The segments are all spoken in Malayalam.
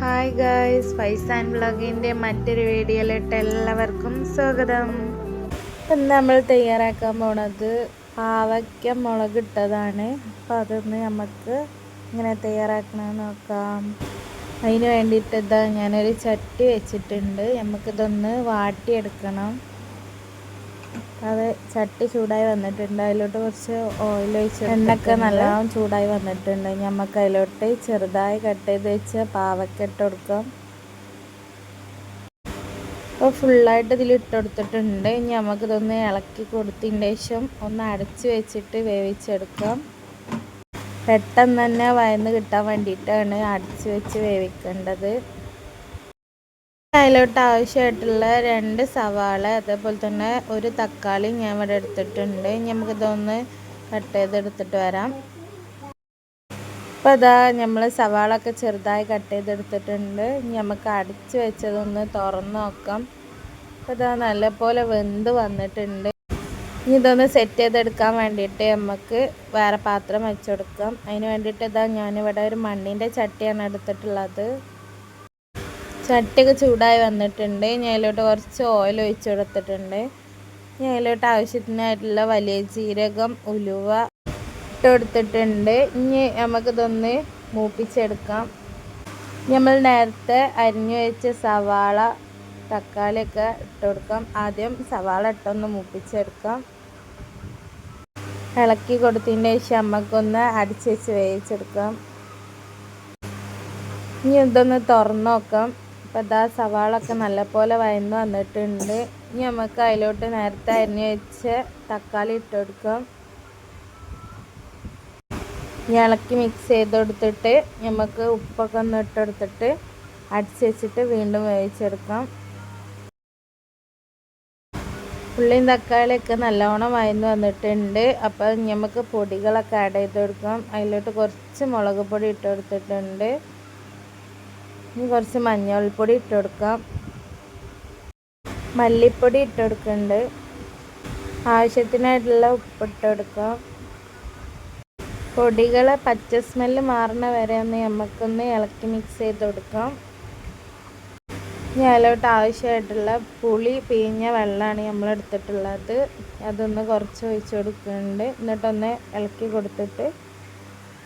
ഹായ് ഗായ്സ് ഫൈസ് ആൻഡ് വ്ളോഗിന്റെ മറ്റൊരു വീഡിയോയിലിട്ട് എല്ലാവർക്കും സ്വാഗതം. ഇപ്പം നമ്മൾ തയ്യാറാക്കാൻ പോണത് പാവയ്ക്ക മുളക് ഇട്ടതാണ്. അപ്പോൾ അതൊന്ന് നമുക്ക് ഇങ്ങനെ തയ്യാറാക്കണമെന്ന് നോക്കാം. അതിന് വേണ്ടിയിട്ട് ഇതാ ഞാനൊരു ചട്ടി വെച്ചിട്ടുണ്ട്. നമുക്കിതൊന്ന് വാട്ടിയെടുക്കണം. അത് ചട്ടി ചൂടായി വന്നിട്ടുണ്ട്. അതിലോട്ട് കുറച്ച് ഓയിൽ ഒഴിച്ച് എണ്ണൊക്കെ നല്ലോണം ചൂടായി വന്നിട്ടുണ്ട്. നമുക്ക് അതിലോട്ട് ചെറുതായി കട്ട് ചെയ്ത് വെച്ച് പാവക്ക ഇട്ട് കൊടുക്കാം. അപ്പോൾ ഫുള്ളായിട്ട് ഇതിൽ ഇട്ട് കൊടുത്തിട്ടുണ്ട്. ഇനി നമുക്കിതൊന്ന് ഇളക്കി കൊടുത്തതിന്റെ ശേഷം ഒന്ന് അടച്ച് വെച്ചിട്ട് വേവിച്ചെടുക്കാം. പെട്ടെന്ന് തന്നെ വയന്ന് കിട്ടാൻ വേണ്ടിയിട്ടാണ് അടച്ച് വെച്ച് വേവിക്കേണ്ടത്. അതിലോട്ട് ആവശ്യമായിട്ടുള്ള രണ്ട് സവാള അതേപോലെ തന്നെ ഒരു തക്കാളി ഞാൻ ഇവിടെ എടുത്തിട്ടുണ്ട്. നമുക്കിതൊന്ന് കട്ട് ചെയ്തെടുത്തിട്ട് വരാം. അപ്പോൾ അതാ നമ്മൾ സവാള ഒക്കെ ചെറുതായി കട്ട് ചെയ്തെടുത്തിട്ടുണ്ട്. നമുക്ക് അടിച്ച് വെച്ചതൊന്ന് തുറന്ന് നോക്കാം. അപ്പോൾ ഇതാ നല്ലപോലെ വെന്ത് വന്നിട്ടുണ്ട്. ഇനി ഇതൊന്ന് സെറ്റ് ചെയ്തെടുക്കാൻ വേണ്ടിയിട്ട് നമുക്ക് വേറെ പാത്രം വെച്ചെടുക്കാം. അതിന് വേണ്ടിയിട്ട് ഇതാ ഞാനിവിടെ ഒരു മണ്ണിന്റെ ചട്ടിയാണ് എടുത്തിട്ടുള്ളത്. ചട്ടിയൊക്കെ ചൂടായി വന്നിട്ടുണ്ട്. ഞാൻ അതിലോട്ട് കുറച്ച് ഓയിൽ ഒഴിച്ച് കൊടുത്തിട്ടുണ്ട്. ഞാൻ അതിലോട്ട് ആവശ്യത്തിനായിട്ടുള്ള വലിയ ജീരകം ഉലുവ ഇട്ട് കൊടുത്തിട്ടുണ്ട്. ഇനി നമുക്കിതൊന്ന് മൂപ്പിച്ചെടുക്കാം. നമ്മൾ നേരത്തെ അരിഞ്ഞു വെച്ച സവാള തക്കാളിയൊക്കെ ഇട്ട് കൊടുക്കാം. ആദ്യം സവാള ഇട്ടൊന്ന് മൂപ്പിച്ചെടുക്കാം. ഇളക്കി കൊടുത്തതിന് ശേഷം നമുക്കൊന്ന് അടിച്ച് വെച്ച് വേവിച്ചെടുക്കാം. ഇനി ഇതൊന്ന് തുറന്നു നോക്കാം. അപ്പോൾ ഇതാ സവാളൊക്കെ നല്ലപോലെ വയന്ന് വന്നിട്ടുണ്ട്. ഇനി നമുക്ക് അതിലോട്ട് നേരത്തെ അരിഞ്ഞ് വെച്ച് തക്കാളി ഇട്ട് കൊടുക്കാം. ഇളക്കി മിക്സ് ചെയ്ത് കൊടുത്തിട്ട് നമുക്ക് ഉപ്പൊക്കെ ഒന്ന് ഇട്ട് കൊടുത്തിട്ട് അടിച്ച് വെച്ചിട്ട് വീണ്ടും വേവിച്ചെടുക്കാം. ഉള്ളിയും തക്കാളിയൊക്കെ നല്ലവണ്ണം വയന്ന് വന്നിട്ടുണ്ട്. അപ്പോൾ നമുക്ക് പൊടികളൊക്കെ ആഡ് ചെയ്ത് കൊടുക്കാം. അതിലോട്ട് കുറച്ച് മുളക് പൊടി ഇട്ട് കൊടുത്തിട്ടുണ്ട്. ഇനി കുറച്ച് മഞ്ഞൾപ്പൊടി ഇട്ടുകൊടുക്കാം മല്ലിപ്പൊടി ഇട്ട് കൊടുക്കുന്നുണ്ട്. ആവശ്യത്തിനായിട്ടുള്ള ഉപ്പിട്ട് കൊടുക്കാം. പൊടികളെ പച്ച സ്മെല്ല് മാറണ വരെ ഒന്ന് നമുക്കൊന്ന് ഇളക്കി മിക്സ് ചെയ്ത് കൊടുക്കാം. ഇനി അതിലോട്ട് ആവശ്യമായിട്ടുള്ള പുളി പിഴിഞ്ഞ വെള്ളമാണ് നമ്മൾ എടുത്തിട്ടുള്ളത്. അതൊന്ന് കുറച്ച് ഒഴിച്ച് കൊടുക്കുന്നുണ്ട്. എന്നിട്ടൊന്ന് ഇളക്കി കൊടുത്തിട്ട്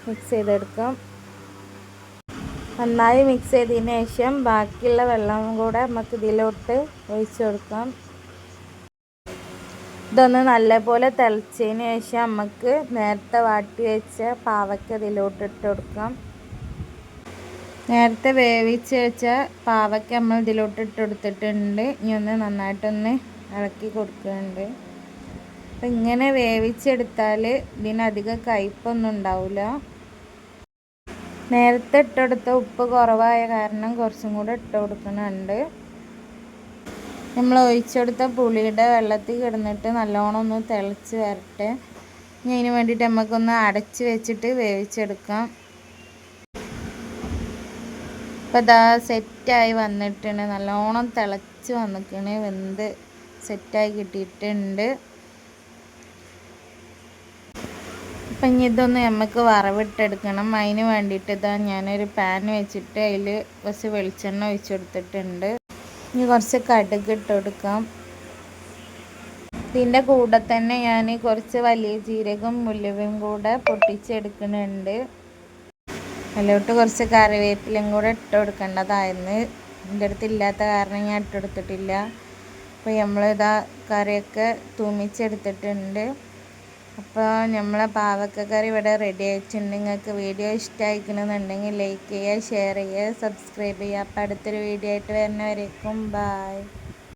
മിക്സ് ചെയ്തെടുക്കാം. നന്നായി മിക്സ് ചെയ്തതിന് ശേഷം ബാക്കിയുള്ള വെള്ളം കൂടെ നമുക്ക് ഇതിലോട്ട് ഒഴിച്ച് കൊടുക്കാം. ഇതൊന്ന് നല്ലപോലെ തിളച്ചതിന് ശേഷം നമുക്ക് നേരത്തെ വാട്ടി വെച്ച പാവയ്ക്ക ഇതിലോട്ട് ഇട്ട് കൊടുക്കാം. നേരത്തെ വേവിച്ച് വെച്ച പാവയ്ക്ക നമ്മൾ ഇതിലോട്ട് ഇട്ട് കൊടുത്തിട്ടുണ്ട്. ഇനി ഒന്ന് നന്നായിട്ടൊന്ന് ഇളക്കി കൊടുക്കുന്നുണ്ട്. അപ്പം ഇങ്ങനെ വേവിച്ചെടുത്താൽ ഇതിനധികം കയ്പൊന്നും ഉണ്ടാവില്ല നേരത്തെ ഇട്ടെടുത്ത ഉപ്പ് കുറവായ കാരണം കുറച്ചും കൂടെ ഇട്ട് കൊടുക്കുന്നുണ്ട്. നമ്മൾ ഒഴിച്ചെടുത്ത പുളിയുടെ വെള്ളത്തിൽ കിടന്നിട്ട് നല്ലോണം ഒന്ന് തിളച്ച് വരട്ടെ. ഇനി അതിന് വേണ്ടിയിട്ട് നമുക്കൊന്ന് അടച്ച് വെച്ചിട്ട് വേവിച്ചെടുക്കാം. ഇപ്പം ഇതാ സെറ്റായി വന്നിട്ടുണ്ട്. നല്ലോണം തിളച്ച് വന്നിട്ടുണ്ട് വെന്ത് സെറ്റായി കിട്ടിയിട്ടുണ്ട്. അപ്പം ഇനി ഇതൊന്ന് നമുക്ക് വറവിട്ടെടുക്കണം. അതിന് വേണ്ടിയിട്ട് ഇതാ ഞാനൊരു പാൻ വെച്ചിട്ട് അതിൽ കുറച്ച് വെളിച്ചെണ്ണ ഒഴിച്ച് കൊടുത്തിട്ടുണ്ട്. ഇനി കുറച്ച് കടുക് ഇട്ട് കൊടുക്കാം. ഇതിന്റെ കൂടെ തന്നെ ഞാൻ കുറച്ച് വലിയ ജീരകം ഉലുവയും കൂടെ പൊട്ടിച്ചെടുക്കുന്നുണ്ട്. അതിലോട്ട് കുറച്ച് കറിവേപ്പിലയും കൂടെ ഇട്ട് കൊടുക്കേണ്ടതായിരുന്നു. എന്റെ അടുത്ത് ഇല്ലാത്ത കാരണം ഞാൻ ഇട്ടെടുത്തിട്ടില്ല അപ്പോൾ നമ്മളിതാ കറിയൊക്കെ തൂമിച്ചെടുത്തിട്ടുണ്ട്. അപ്പോൾ നമ്മളെ പാവക്കക്കറി ഇവിടെ റെഡി ആയിട്ടുണ്ട്. നിങ്ങൾക്ക് വീഡിയോ ഇഷ്ടമായിക്കണമെന്നുണ്ടെങ്കിൽ ലൈക്ക് ചെയ്യുക ഷെയർ ചെയ്യുക സബ്സ്ക്രൈബ് ചെയ്യുക. അപ്പോൾ അടുത്തൊരു വീഡിയോ ആയിട്ട് വരുന്നവരേക്കും ബായ്